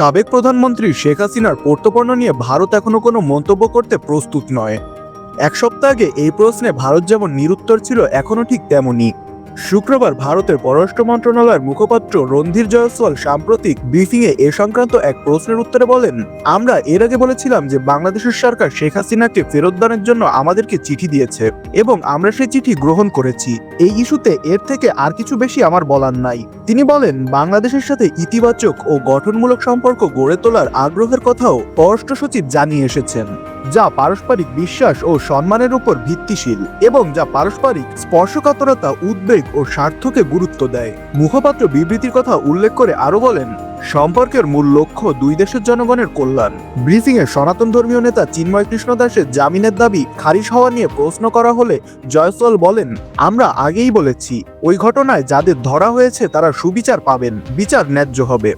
সাবেক প্রধানমন্ত্রী শেখ হাসিনার পোর্তপণ্য নিয়ে ভারত এখনও কোনো মন্তব্য করতে প্রস্তুত নয়। এক সপ্তাহ আগে এই প্রশ্নে ভারত যেমন নিরুত্তর ছিল এখনও ঠিক তেমনই। শুক্রবার ভারতের পররাষ্ট্র মন্ত্রণালয়ের মুখপাত্র রণধীর জয়সওয়াল সাম্প্রতিক ব্রিফিংয়ে এ সংক্রান্ত এক প্রশ্নের উত্তরে বলেন, আমরা এর আগে বলেছিলাম যে বাংলাদেশের সরকার শেখ হাসিনাকে ফেরতদানের জন্য আমাদেরকে চিঠি দিয়েছে এবং আমরা সেই চিঠি গ্রহণ করেছি। এই ইস্যুতে এর থেকে আর কিছু বেশি আমার বলার নাই। তিনি বলেন, বাংলাদেশের সাথে ইতিবাচক ও গঠনমূলক সম্পর্ক গড়ে তোলার আগ্রহের কথাও পররাষ্ট্র সচিব জানিয়ে এসেছেন। যা পারস্পরিক বিশ্বাস ও সম্মানের উপর ভিত্তিশীল এবং যা পারস্পরিক স্পর্শকাতরতা, উদ্বেগ ও স্বার্থকে গুরুত্ব দেয়। মুখপাত্র বিবৃতির কথা উল্লেখ করে আরও বলেন, সম্পর্কের মূল লক্ষ্য দুই দেশের জনগণের কল্যাণ। ব্রিফিং এ সনাতন ধর্মীয় নেতা চিন্ময় কৃষ্ণ দাসের জামিনের দাবি খারিজ হওয়া নিয়ে প্রশ্ন করা হলে জয়সল বলেন, আমরা আগেই বলেছি, ওই ঘটনায় যাদের ধরা হয়েছে তারা সুবিচার পাবেন, বিচার ন্যায্য হবে।